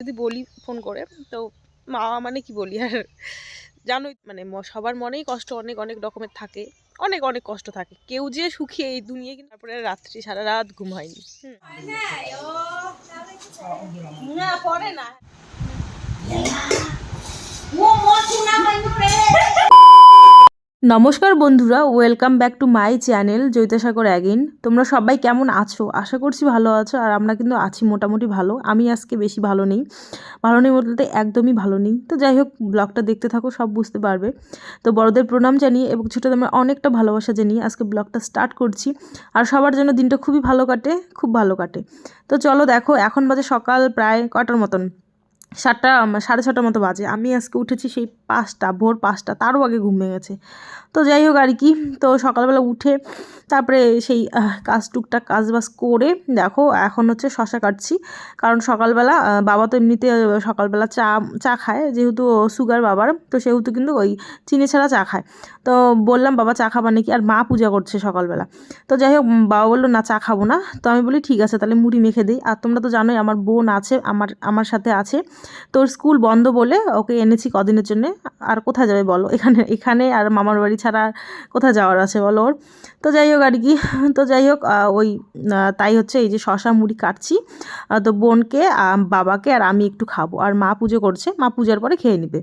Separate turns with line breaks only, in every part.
যদি বলি, ফোন করে, তো মা মানে কি বলি আর? জানোই মানে সবার মনেই কষ্ট অনেক অনেক রকমের থাকে, অনেক অনেক কষ্ট থাকে। কেউ যে সুখী এই দুনিয়া কিন্তু তারপরে রাত্রি সারা রাত ঘুম হয়নি। না না। নমস্কার বন্ধুরা, welcome back to my channel Joitasagar again তোমরা সবাই কেমন আছো? আশা করছি ভালো আছো, আর আমরা কিন্তু আছি মোটামুটি ভালো। আমি আজকে বেশি ভালো নেই ভালো নেই বলতে একদমই ভালো নেই। তো যাই হোক, ব্লগটা দেখতে থাকো, সব বুঝতে পারবে। তো বড়দের প্রণাম জানিয়ে এবং ছোটোদের আমরা অনেকটা ভালোবাসা জানিয়ে আজকে ব্লগটা স্টার্ট করছি। আর সবার জন্য দিনটা খুবই ভালো কাটে, খুব ভালো কাটে। তো চলো দেখো, এখন বাজে সকাল প্রায় কটার মতন। সাতটা, সাড়ে ছটার মতো বাজে। আমি আজকে উঠেছি সেই পাঁচটা, ভোর পাঁচটা, তারও আগে ঘুম ভেঙেছে। তো যাই হোক আর কি, তো সকালবেলা উঠে তারপরে সেই কাজ টুকটাক কাজ বাজ করে দেখো এখন হচ্ছে শশা কাটছি। কারণ সকালবেলা বাবা তো এমনিতে সকালবেলা চা চা খায়, যেহেতু সুগার বাবার, তো সেহেতু কিন্তু ওই চিনি ছাড়া চা খায়। তো বললাম, বাবা চা খাবা নাকি? আর মা পূজা করছে সকালবেলা। তো যাই হোক বাবা বলল, না, চা খাব না। তো আমি বলি, ঠিক আছে, তাহলে মুড়ি মেখে দিই। আর তোমরা তো জানোই, আমার বোন আছে, আমার আমার সাথে আছে। তোর স্কুল বন্ধ বলে ওকে এনেছি কদিনের জন্য। আর কোথায় যাবে বলো? এখানে এখানে আর মামার বাড়ি ছাড়া কোথায় যাওয়ার আছে বলো ওর? তো যাই হোক আর কি, তো যাই হোক ওই তাই হচ্ছে এই যে শশা মুড়ি কাটছি। তো বোনকে বাবাকে আর আমি একটু খাব। আর মা পুজো করছে, মা পূজার পরে খেয়ে নেবে।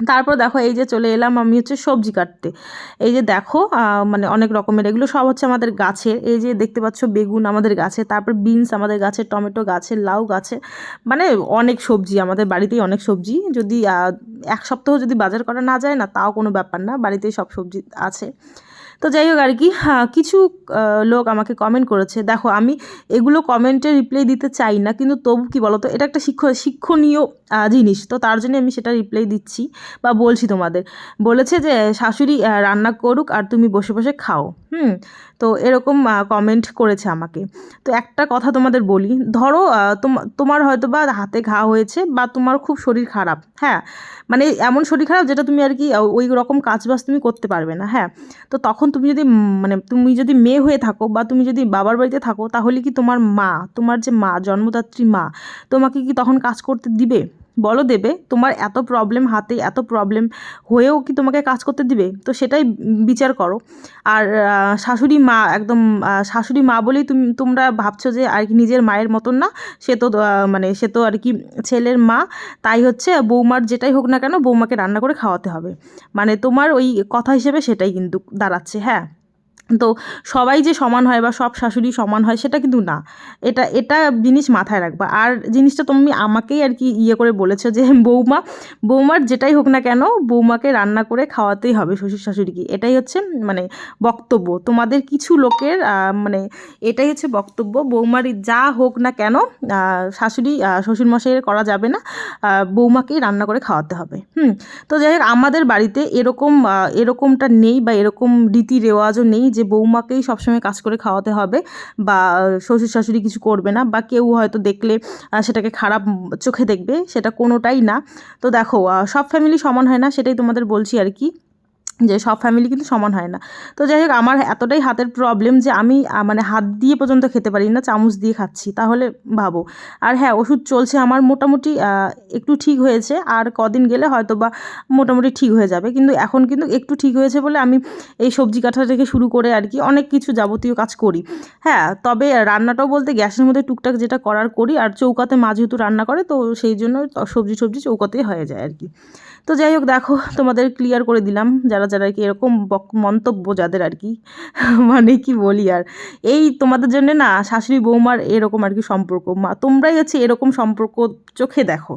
তারপর দেখো এই যে চলে এলাম আমি হচ্ছে সবজি কাটতে। এই যে দেখো মানে অনেক রকমের, এগুলো সব হচ্ছে আমাদের গাছের এই যে দেখতে পাচ্ছ বেগুন আমাদের গাছে, তারপর বিনস আমাদের গাছে, টমেটো গাছে, লাউ গাছে মানে অনেক সবজি, আমাদের বাড়িতেই অনেক সবজি। যদি এক সপ্তাহ যদি বাজার করা না যায় না, তাও কোনো ব্যাপার না, বাড়িতেই সব সবজি আছে। তো যাই হোক আর কি হ্যাঁ, কিছু লোক আমাকে কমেন্ট করেছে দেখো আমি এগুলো কমেন্টে রিপ্লাই দিতে চাই না কিন্তু তবু কি বলো তো এটা একটা শিক্ষ শিক্ষণীয় জিনিস তো তার জন্য আমি সেটা রিপ্লাই দিচ্ছি বা বলছি তোমাদের। বলেছে যে শাশুড়ি রান্না করুক আর তুমি বসে বসে খাও। হুম, তো এরকম কমেন্ট করেছে আমাকে। তো একটা কথা তোমাদের বলি, ধরো তোমার হয়তো বা হাতে ঘা হয়েছে বা তোমার খুব শরীর খারাপ হ্যাঁ? মানে এমন শরীর খারাপ যেটা তুমি আর কি ওই রকম কাজবাজ তুমি করতে পারবে না হ্যাঁ? তো তখন তুমি যদি মানে তুমি যদি মেয়ে হয়ে থাকো বা তুমি যদি বাবার বাড়িতে থাকো, তাহলে কি তোমার মা, তোমার যে মা, জন্মদাত্রী মা, তোমাকে কি তখন কাজ করতে দিবে? বলো দেবে, তোমার এত প্রবলেম হাতে, এত প্রবলেম হয়েও কি তোমাকে কাজ করতে দিবে? তো সেটাই বিচার করো। আর শাশুড়ি মা, একদম শাশুড়ি মা বলেই তুমি, তোমরা ভাবছ যে আর কি নিজের মায়ের মতন না, সে তো মানে সে তো আর কি ছেলের মা, তাই হচ্ছে বৌমার যেটাই হোক না কেন বৌমাকে রান্না করে খাওয়াতে হবে। মানে তোমার ওই কথা হিসেবে সেটাই কিন্তু দাঁড়াচ্ছে হ্যাঁ? তো সবাই যে সমান হয় বা সব শাশুড়ি সমান হয় সেটা কিন্তু না। এটা এটা জিনিস মাথায় রাখবা। আর জিনিসটা তুমি আমাকেই আর কি ইয়ে করে বলেছ যে বৌমা, বৌমার যেটাই হোক না কেন বৌমাকে রান্না করে খাওয়াতেই হবে শ্বশুর শাশুড়িকে। এটাই হচ্ছে মানে বক্তব্য। তোমাদের কিছু লোকের মানে এটাই হচ্ছে বক্তব্য। বৌমার যা হোক না কেন শাশুড়ি শ্বশুরমশাইয়ের করা যাবে না। বৌমাকেই রান্না করে খাওয়াতে হবে। হুম, তো যাই হোক, আমাদের বাড়িতে এরকম এরকমটা নেই বা এরকম রীতি রেওয়াজও নেই যে বৌমাকেই সবসময় কাজ করে খাওয়াতে হবে বা শ্বশুর শাশুড়ি কিছু করবে না বা কেউ হয়তো দেখলে সেটাকে খারাপ চোখে দেখবে, সেটা কোনোটাই না। তো দেখো সব ফ্যামিলি সমান হয় না, সেটাই তোমাদের বলছি আর কি। যে সব ফ্যামিলি কিন্তু সমান হয় না। তো যাই হোক আমার এতটাই হাতের প্রবলেম যে আমি মানে হাত দিয়ে পর্যন্ত খেতে পারি না, চামচ দিয়ে খাচ্ছি, তাহলে ভাবো। আর হ্যাঁ ওষুধ চলছে আমার মোটামুটি একটু ঠিক হয়েছে, আর কদিন গেলে হয়তো বা মোটামুটি ঠিক হয়ে যাবে। কিন্তু এখন কিন্তু একটু ঠিক হয়েছে বলে আমি এই সবজি কাটা থেকে শুরু করে আর কি অনেক কিছু যাবতীয় কাজ করি। হ্যাঁ তবে রান্নাটাও বলতে গ্যাসের মধ্যে টুকটাক যেটা করার করি, আর চৌকাতে মা যেহেতু রান্না করে, তো সেই জন্য সবজি সবজি চৌকাতেই হয়ে যায় আর কি। তো যাই হোক, দেখো, তোমাদের ক্লিয়ার করে দিলাম যারা যারা কি এরকম মন্তব্য যাদের আর কি মানে কি বলি আর। এই তোমাদের জন্য না শাশুড়ি বৌমার এরকম আর কি সম্পর্ক। মা, তোমরাই হচ্ছে এরকম সম্পর্ক চোখে দেখো।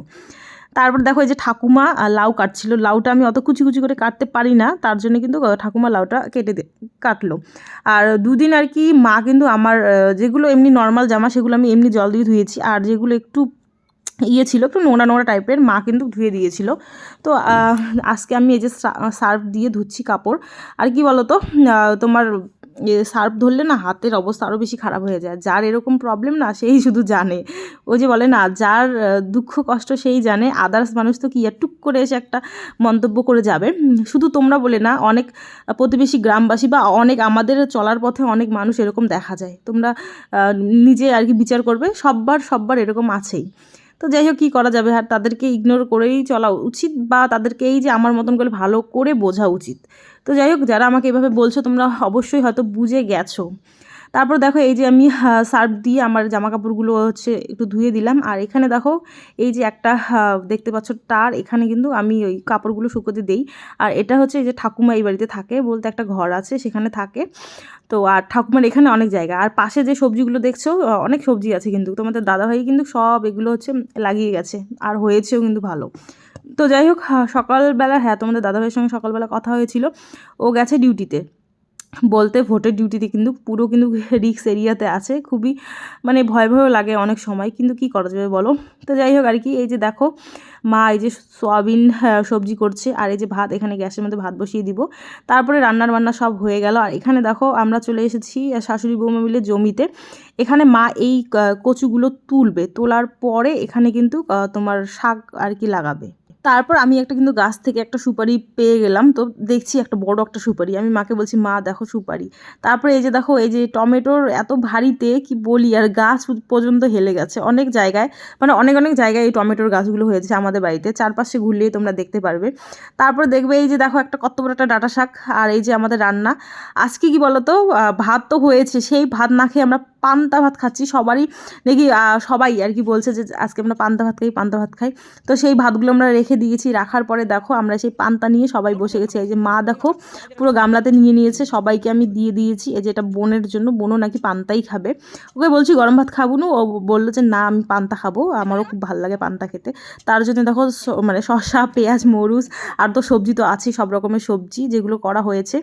তারপর দেখো এই যে ঠাকুমা লাউ কাটছিল। লাউটা আমি অত কুচি কুচি করে কাটতে পারি না। তার জন্য কিন্তু ঠাকুমা লাউটা কেটে কাটলো। আর দুদিন আর কি মা কিন্তু আমার যেগুলো এমনি নর্মাল জামা, সেগুলো আমি এমনি জল দিয়ে ধুয়েছি। আর যেগুলো একটু ইয়ে ছিল একটু নোংরা নোংরা টাইপের মা কিন্তু ধুয়ে দিয়েছিল। তো আজকে আমি এই যে সার্ফ দিয়ে ধুচ্ছি কাপড় আর কি বলো তো আহ, তোমার সার্ফ ধরলে না হাতের অবস্থা আরও বেশি খারাপ হয়ে যায়। যার এরকম প্রবলেম না সেই শুধু জানে। ওই যে বলে না যার দুঃখ কষ্ট সেই জানে। আদার্স মানুষ তো কি টুক করে এসে একটা মন্তব্য করে যাবে। শুধু তোমরা বলে না অনেক প্রতিবেশী গ্রামবাসী বা অনেক আমাদের চলার পথে অনেক মানুষ এরকম দেখা যায়। তোমরা নিজে আর কি বিচার করবে সববার সববার এরকম আছেই। তো যাই হোক, কী করা যাবে? আর তাদেরকে ইগনোর করেই চলা উচিত বা তাদেরকে এই যে আমার মতন করে ভালো করে বোঝা উচিত। তো যাই হোক, যারা আমাকে এভাবে বলছো, তোমরা অবশ্যই হয়তো বুঝে গেছো। তারপর দেখো এই যে আমি সার্ফ দিয়ে আমার জামা কাপড়গুলো হচ্ছে একটু ধুয়ে দিলাম। আর এখানে দেখো এই যে একটা দেখতে পাচ্ছ তার, এখানে কিন্তু আমি ওই কাপড়গুলো শুকোতে দেই। আর এটা হচ্ছে এই যে ঠাকুমা এই বাড়িতে থাকে বলতে একটা ঘর আছে, সেখানে থাকে। তো আর ঠাকুমার এখানে অনেক জায়গা। আর পাশে যে সবজিগুলো দেখছ অনেক সবজি আছে কিন্তু। তোমাদের দাদাভাই কিন্তু সব এগুলো হচ্ছে লাগিয়ে গেছে। আর হয়েছেও কিন্তু ভালো। তো যাই হোক সকালবেলা হ্যাঁ তোমাদের দাদাভাইয়ের সঙ্গে সকালবেলা কথা হয়েছিল। ও গেছে ডিউটিতে। বলতে ভোটের ডিউটিতে কিন্তু পুরো কিন্তু রিক্স এরিয়াতে আছে। খুবই মানে ভয় ভয়ও লাগে অনেক সময়, কিন্তু কি করা যাবে বলো? তো যাই হোক, আর কি, এই যে দেখো, মা এই যে সয়াবিন সবজি করছে, আর এই যে ভাত, এখানে গ্যাসের মধ্যে ভাত বসিয়ে দিব। তারপরে রান্নার বান্না সব হয়ে গেল। আর এখানে দেখো, আমরা চলে এসেছি শাশুড়ি বৌমা মিলে জমিতে। এখানে মা এই কচুগুলো তুলবে, তোলার পরে এখানে কিন্তু তোমার শাক আর কি লাগাবে। তারপর আমি একটা কিন্তু গাছ থেকে একটা সুপারি পেয়ে গেলাম। তো দেখছি একটা বড় একটা সুপারি। আমি মাকে বলছি, মা, দেখো সুপারি। তারপরে এই যে দেখো, এই যে টমেটোর এত ভারীতে কি বলি, আর গাছ পর্যন্ত হেলে গেছে। অনেক জায়গায় মানে অনেক অনেক জায়গায় এই টমেটোর গাছগুলো হয়েছে আমাদের বাড়িতে। চারপাশে ঘুরলেই তোমরা দেখতে পারবে। তারপর দেখবে এই যে দেখো, একটা কত বড় একটা ডাটা শাক আর এই যে আমাদের রান্না। আজকে কি বলতো? ভাত তো হয়েছে। সেই ভাত না খেয়ে আমরা পান্তা ভাত খাচ্ছি, সবারই দেখি সবাই আর কি বলছে যে আজকে আমরা পান্তা ভাত খাই, পান্তা ভাত খাই। তো সেই ভাতগুলো আমরা রেখে দিয়েছি, রাখার পরে দেখো আমরা সেই পান্তা নিয়ে সবাই বসে গেছি। এই যে মা দেখো পুরো গামলাতে নিয়ে নিয়েছে, সবাইকে আমি দিয়ে দিয়েছি। এই যে এটা বোনের জন্য, বোনও নাকি পান্তাই খাবে। ওকে বলছি গরম ভাত খাব না, ও বলল যে না, আমি পান্তা খাব, আমারও খুব ভালো লাগে পান্তা খেতে। তার জন্য দেখো মানে শসা, পেঁয়াজ মরুচ আর তো সবজি তো আছেই, সব রকমের সবজি যেগুলো করা হয়েছে।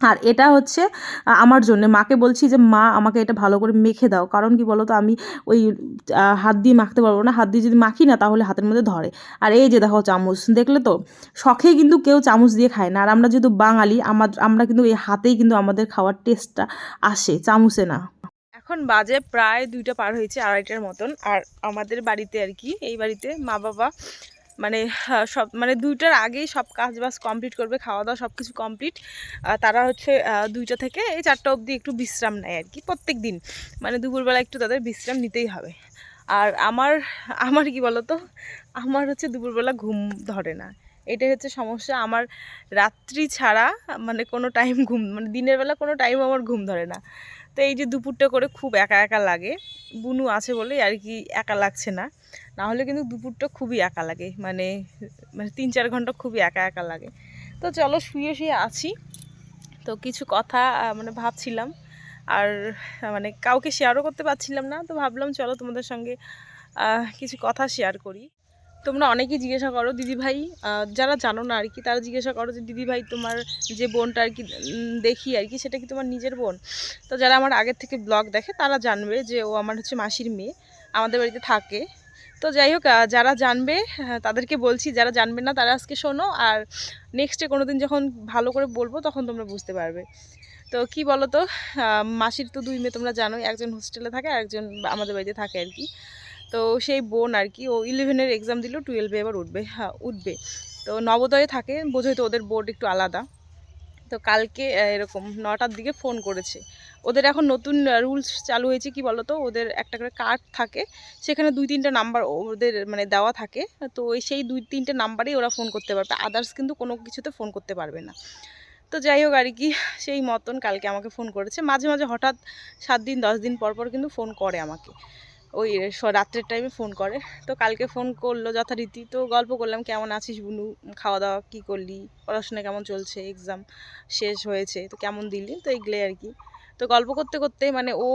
আর এটা হচ্ছে আমার জন্য। মাকে বলছি যে, মা, আমাকে এটা ভালো করে মেখে দাও। কারণ কি বলো তো আমি ওই হাত দিয়ে মাখতে পারব না। হাত দিয়ে যদি মাখি না, তাহলে হাতের মধ্যে ধরে। আর এই যে দেখো চামচ, দেখলে তো? শখে কিন্তু কেউ চামচ দিয়ে খায় না। আর আমরা যেহেতু বাঙালি, আমার, আমরা কিন্তু এই হাতেই কিন্তু আমাদের খাওয়ার টেস্টটা আসে, চামচে না। এখন বাজে প্রায় দুইটা পার হয়েছে আড়াইটার মতন। আর আমাদের বাড়িতে আর কি, এই বাড়িতে মা বাবা মানে সব মানে দুইটার আগেই সব কাজ বাজ কমপ্লিট করবে খাওয়া দাওয়া সব কিছু কমপ্লিট তারা হচ্ছে দুইটা থেকে এই চারটা অবধি একটু বিশ্রাম নেয় আর কি প্রত্যেক দিন। মানে দুপুরবেলা একটু তাদের বিশ্রাম নিতেই হবে। আর আমার আমার কি বলতো? আমার হচ্ছে দুপুরবেলা ঘুম ধরে না। এটাই হচ্ছে সমস্যা। আমার রাত্রি ছাড়া মানে কোনো টাইম ঘুম মানে দিনের বেলা কোনো টাইম আমার ঘুম ধরে না। তো এই যে দুপুরটা করে খুব একা একা লাগে, বুনু আছে বলেই আর কি একা লাগছে না। না হলে কিন্তু দুপুরটা খুবই একা লাগে। মানে মানে তিন চার ঘণ্টা খুবই একা একা লাগে। তো চলো শুয়ে শুয়ে আছি। তো কিছু কথা মানে ভাবছিলাম। আর মানে কাউকে শেয়ারও করতে পারছিলাম না। তো ভাবলাম চলো তোমাদের সঙ্গে কিছু কথা শেয়ার করি। তোমরা অনেকেই জিজ্ঞাসা করো, দিদিভাই যারা জানো না আর কি তারা জিজ্ঞাসা করো যে, দিদিভাই, তোমার যে বোনটা আর কি দেখি আর কি সেটা কি তোমার নিজের বোন? তো যারা আমার আগের থেকে ব্লগ দেখে, তারা জানবে যে ও আমার হচ্ছে মাসির মেয়ে। আমাদের বাড়িতে থাকে। তো যাই হোক যারা জানবে আহ, তাদেরকে বলছি যারা জানবে না তারা আজকে শোনো আর নেক্সটে কোনো দিন যখন ভালো করে বলব তখন তোমরা বুঝতে পারবে। তো কি বলো তো মাসির তো দুই মেয়ে তোমরা জানোই একজন হোস্টেলে থাকে আর একজন আমাদের বাড়িতে থাকে আর কি। তো সেই বোন আর কি ও ইলেভেনের এক্সাম দিলেও টুয়েলভে এবার উঠবে হ্যাঁ উঠবে। তো নবোদয়ে থাকে বোঝোই তো ওদের বোর্ড একটু আলাদা। তো কালকে এরকম নটার দিকে ফোন করেছে। ওদের এখন নতুন রুলস চালু হয়েছে কি বলো তো ওদের একটা করে কার্ড থাকে, সেখানে দুই তিনটা নাম্বার ওদের মানে দেওয়া থাকে। তো ওই সেই দুই তিনটে নাম্বারেই ওরা ফোন করতে পারবে। আদার্স কিন্তু কোনো কিছুতে ফোন করতে পারবে না। তো যাই হোক আর কি, সেই মতন কালকে আমাকে ফোন করেছে। মাঝে মাঝে হঠাৎ সাত দিন, দশ দিন পর পর কিন্তু ফোন করে আমাকে। ওই রাত্রের টাইমে ফোন করে। তো কালকে ফোন করল যথারীতি। তো গল্প করলাম, কেমন আছিস বুনু? খাওয়া দাওয়া কী করলি? পড়াশোনা কেমন চলছে? এক্সাম শেষ হয়েছে? তো কেমন দিলি? তো এগুলোই আর কি। তো গল্প করতে করতে মানে ও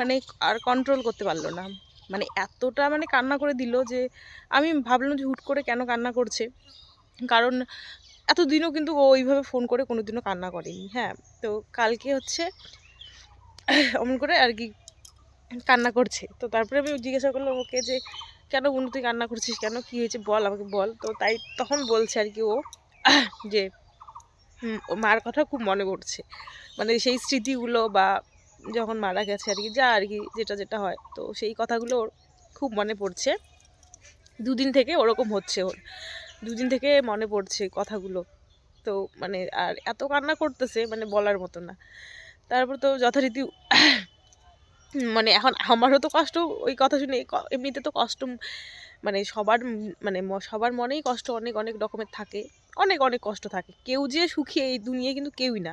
মানে আর কন্ট্রোল করতে পারল না। মানে এতটা মানে কান্না করে দিল যে আমি ভাবলাম যে হুট করে কেন কান্না করছে। কারণ এতদিনও কিন্তু ও ওইভাবে ফোন করে কোনো দিনও কান্না করেনি। হ্যাঁ তো কালকে হচ্ছে অমন করে আর কি কান্না করছে। তো তারপরে আমি জিজ্ঞাসা করলাম, ওকে যে, কেন বোন তুই কান্না করছিস? কেন কী হয়েছে? বল, আমাকে বল। তো তাই তখন বলছে আর কি ও, যে মার কথা খুব মনে পড়ছে। মানে সেই স্মৃতিগুলো বা যখন মারা গেছে আর কি, যা আর কি, যেটা যেটা হয়, তো সেই কথাগুলো ওর খুব মনে পড়ছে। দুদিন থেকে ওরকম হচ্ছে ওর। দুদিন থেকে মনে পড়ছে কথাগুলো। তো মানে আর এত কান্না করতেছে মানে বলার মতো না। তারপর তো যথারীতি মানে এখন আমারও তো কষ্ট, ওই কথা শুনে এমনিতে তো কষ্ট মানে সবার মানে সবার মনেই কষ্ট, অনেক অনেক রকমের থাকে, অনেক অনেক কষ্ট থাকে। কেউ যে সুখী এই দুনিয়ায় কিন্তু কেউই না।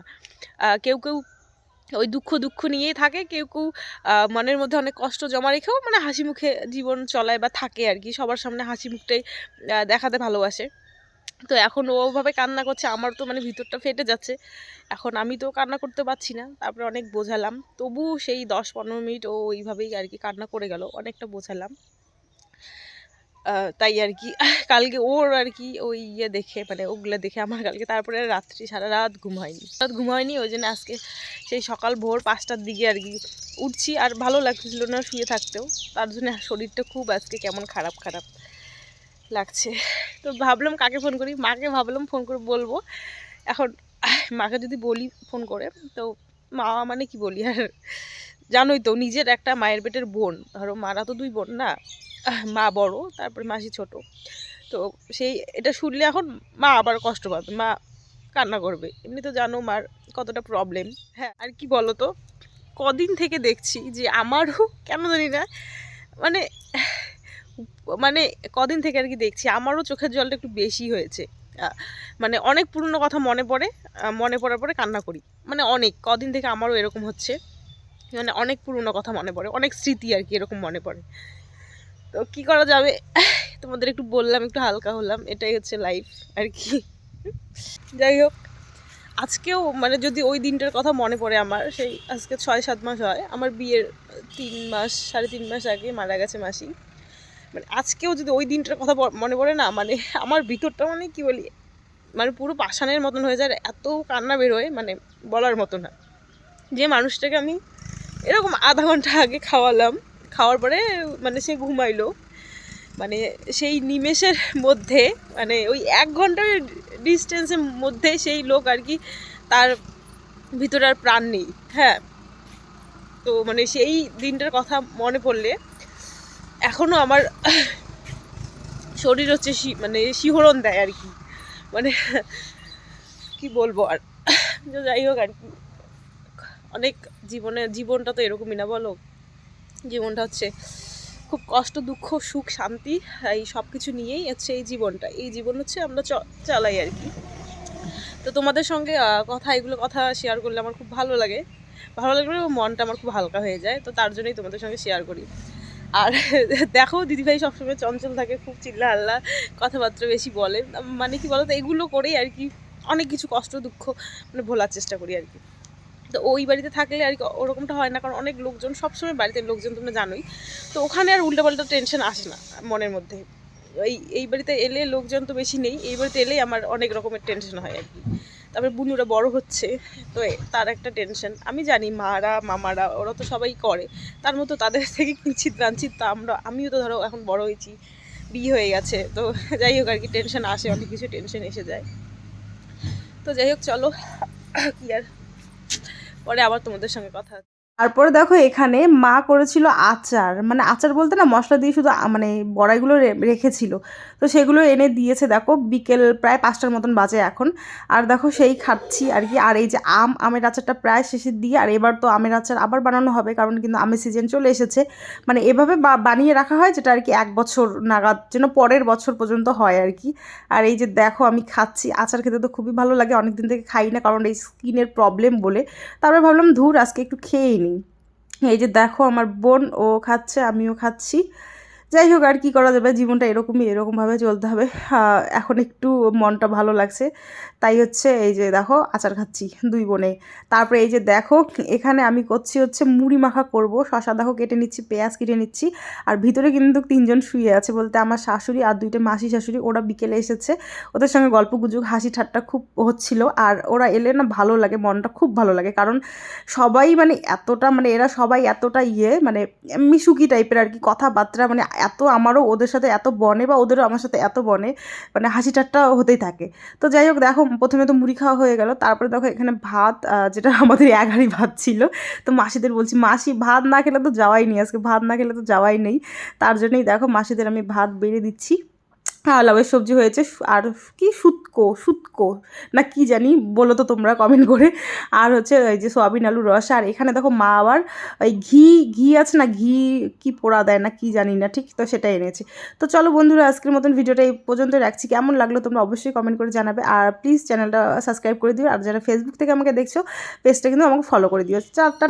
কেউ কেউ ওই দুঃখ দুঃখ নিয়েই থাকে, কেউ কেউ মনের মধ্যে অনেক কষ্ট জমা রেখেও মানে হাসি মুখে জীবন চলায় বা থাকে আর কি, সবার সামনে হাসি মুখটাই দেখাতে ভালোবাসে। তো এখন ওভাবে কান্না করছে আমার তো মানে ভিতরটা ফেটে যাচ্ছে। এখন আমি তো কান্না করতে পারছি না, তারপরে অনেক বোঝালাম। তবু সেই দশ পনেরো মিনিট ও ওইভাবেই আর কি কান্না করে গেল, অনেকটা বোঝালাম। তাই আর কি, কালকে ওর আর কি ওই ইয়ে দেখে মানে ওগুলো দেখে আমার কালকে, তারপরে রাত্রি, সারা রাত ঘুম হয়নি। রাত ঘুম হয়নি, ওই জন্য আজকে সেই সকাল ভোর পাঁচটার দিকে আর কি উঠছি, আর ভালো লাগছিল না শুয়ে থাকতেও। তার জন্য শরীরটা খুব আজকে কেমন খারাপ খারাপ। লাগছে। তো ভাবলাম কাকে ফোন করি? মাকে ভাবলাম ফোন করে বলব। এখন মাকে যদি বলি ফোন করে, তো মা মানে কি বলি? আর জানোই তো, নিজের একটা মায়ের পেটের বোন। ধরো মারা তো দুই বোন না? মা বড়, তারপরে মাসি ছোট। তো সেই, এটা শুনলে এখন মা আবার কষ্ট পাবে। মা কান্না করবে। এমনি তো জানো মার কতটা প্রবলেম হ্যাঁ আর কি বলো তো? কদিন থেকে দেখছি যে আমারও, কেন জানি না মানে মানে কদিন থেকে আর কি দেখছি, আমারও চোখের জলটা একটু বেশি হয়েছে। মানে অনেক পুরনো কথা মনে পড়ে মনে পড়ার পরে কান্না করি। মানে অনেক, কদিন থেকে আমারও এরকম হচ্ছে। মানে অনেক পুরনো কথা মনে পড়ে, অনেক স্মৃতি আর কি এরকম মনে পড়ে। তো কি করা যাবে? তোমাদের একটু বললাম, একটু হালকা হলাম, এটাই হচ্ছে লাইফ আর কি যাই হোক, আজকেও মানে যদি ওই দিনটার কথা মনে পড়ে আমার, সেই আজকে ছয় সাত মাস হয়। আমার বিয়ের তিন মাস, সাড়ে তিন মাস আগে মারা গেছে মাসি। মানে আজকেও যদি ওই দিনটার কথা মনে পড়ে না মানে আমার ভিতরটা মানে কি বলি মানে পুরো পাষাণের মতন হয়ে যায় এত কান্না বেরোয় মানে বলার মতো না। যে মানুষটাকে আমি এরকম আধা ঘণ্টা আগে খাওয়ালাম, খাওয়ার পরে মানে সে ঘুমাইলো। মানে সেই নিমেষের মধ্যে মানে ওই এক ঘণ্টার ডিস্টেন্সের মধ্যে সেই লোক আর কি তার ভিতরে আর প্রাণ নেই হ্যাঁ। তো মানে সেই দিনটার কথা মনে পড়লে এখনও আমার শরীর হচ্ছে মানে শিহরণ দেয় আর কি। মানে কি বলব আর? যাই হোক আর কি। অনেক জীবনে, জীবনটা তো এরকমই না বলো? জীবনটা হচ্ছে খুব কষ্ট, দুঃখ, সুখ, শান্তি এই সব কিছু নিয়েই হচ্ছে এই জীবনটা। এই জীবন হচ্ছে আমরা চালাই আর কি। তো তোমাদের সঙ্গে কথা, এগুলো কথা শেয়ার করলে আমার খুব ভালো লাগে। ভালো লাগলে মনটা আমার খুব হালকা হয়ে যায়। তো তার জন্যই তোমাদের সঙ্গে শেয়ার করি। আর দেখো দিদিভাই সবসময় চঞ্চল থাকে, খুব চিল্লা আল্লাহ কথাবার্তা বেশি বলে। মানে কি বলতো, এগুলো করেই আর কি অনেক কিছু কষ্ট, দুঃখ মানে ভোলার চেষ্টা করি আর কি। তো ওই বাড়িতে থাকলে আর কি ওরকমটা হয় না, কারণ অনেক লোকজন, সবসময় বাড়িতে লোকজন তোমরা জানোই। তো ওখানে আর উল্টাপাল্টা টেনশন আসে না মনের মধ্যে। এই এই বাড়িতে এলে লোকজন তো বেশি নেই, এই বাড়িতে এলেই আমার অনেক রকমের টেনশন হয় আর কি। তারপরে বুনুরা বড় হচ্ছে, তো তার একটা টেনশন আমি জানি মারা, মামারা, ওরা তো সবাই করে তার মতো তাদের থেকে কিঞ্চিত রাঞ্চিত তা আমরা, আমিও তো ধরো এখন বড় হয়েছি, বিয়ে হয়ে গেছে, তো যাই হোক আর কি টেনশন আসে, অনেক কিছু টেনশন এসে যায় তো যাই হোক, চলো, কি আর, পরে আবার তোমাদের সঙ্গে কথা।
তারপরে দেখো এখানে মা করেছিল আচার। মানে আচার বলতে না মশলা দিয়ে শুধু মানে বড়াইগুলো রেখেছিল। তো সেগুলো এনে দিয়েছে দেখো বিকেল প্রায় পাঁচটার মতন বাজে এখন। আর দেখো সেই খাচ্ছি আর কি। আর এই যে আম, আমের আচারটা প্রায় শেষের দিয়ে আর এবার তো আমের আচার আবার বানানো হবে, কারণ কিন্তু আমের সিজন চলে এসেছে। মানে এভাবে বানিয়ে রাখা হয় যেটা আর কি এক বছর নাগাদ, যেন পরের বছর পর্যন্ত হয় আর কি। আর এই যে দেখো আমি খাচ্ছি। আচার খেতে তো খুবই ভালো লাগে। অনেক দিন থেকে খাই না, কারণ এই স্কিনের প্রবলেম বলে। তারপরে ভাবলাম ধুর আজকে একটু খেয়েই নিই এই যে দেখো আমার বোন ও খাচ্ছে আমিও খাচ্ছি। যাই হোক, আর কী করা যাবে? জীবনটা এরকমই, এরকমভাবে চলতে হবে। এখন একটু মনটা ভালো লাগছে। তাই হচ্ছে এই যে দেখো, আচার খাচ্ছি দুই বোনে। তারপরে এই যে দেখো, এখানে আমি করছি হচ্ছে মুড়ি মাখা করব। শশা দেখো কেটে নিচ্ছি, পেঁয়াজ কেটে নিচ্ছি। আর ভিতরে কিন্তু তিনজন শুয়ে আছে বলতে আমার শাশুড়ি আর দুইটা মাসি শাশুড়ি, ওরা বিকেলে এসেছে। ওদের সঙ্গে গল্প গুজব, হাসি ঠাট্টা খুব হচ্ছিল। আর ওরা এলে না ভালো লাগে, মনটা খুব ভালো লাগে। কারণ সবাই মানে এতটা মানে এরা সবাই এতটা ইয়ে মানে মিশুকি টাইপের আর কি কথাবার্তা মানে এত আমারও ওদের সাথে এত বনে বা ওদেরও আমার সাথে এত বনে মানে হাসি ঠাট্টা হতেই থাকে। তো যাই হোক, দেখো, প্রথমে তো মুড়ি খাওয়া হয়ে গেল, তারপরে দেখো এখানে ভাত যেটা আমাদের এগারি ভাত ছিল। তো মাসিদের বলছি, মাসি, ভাত না খেলে তো যাওয়াই নেই, আজকে ভাত না খেলে তো যাওয়াই নেই। তার জন্যই দেখো, মাসিদের আমি ভাত বেড়ে দিচ্ছি।
লাউয়ের সবজি হয়েছে আর কি সুতকো সুতকো, না কি জানি বলো তো তোমরা কমেন্ট করে। আর হচ্ছে এই যে সোয়াবিন আলু রস, আর এখানে দেখো মা আবার ওই ঘি ঘি আছে না, ঘি কি পোড়া দেয় না কি জানি না, ঠিক? তো সেটা এনেছে। তো চলো বন্ধুরা, আজকের মতন ভিডিওটা এই পর্যন্ত রাখছি। কেমন লাগল তোমরা অবশ্যই কমেন্ট করে জানাবে। আর প্লিজ চ্যানেলটা সাবস্ক্রাইব করে দিও। আর যারা ফেসবুক থেকে আমাকে দেখছ পেজটা কিন্তু আমাকে ফলো করে দিও। চারটা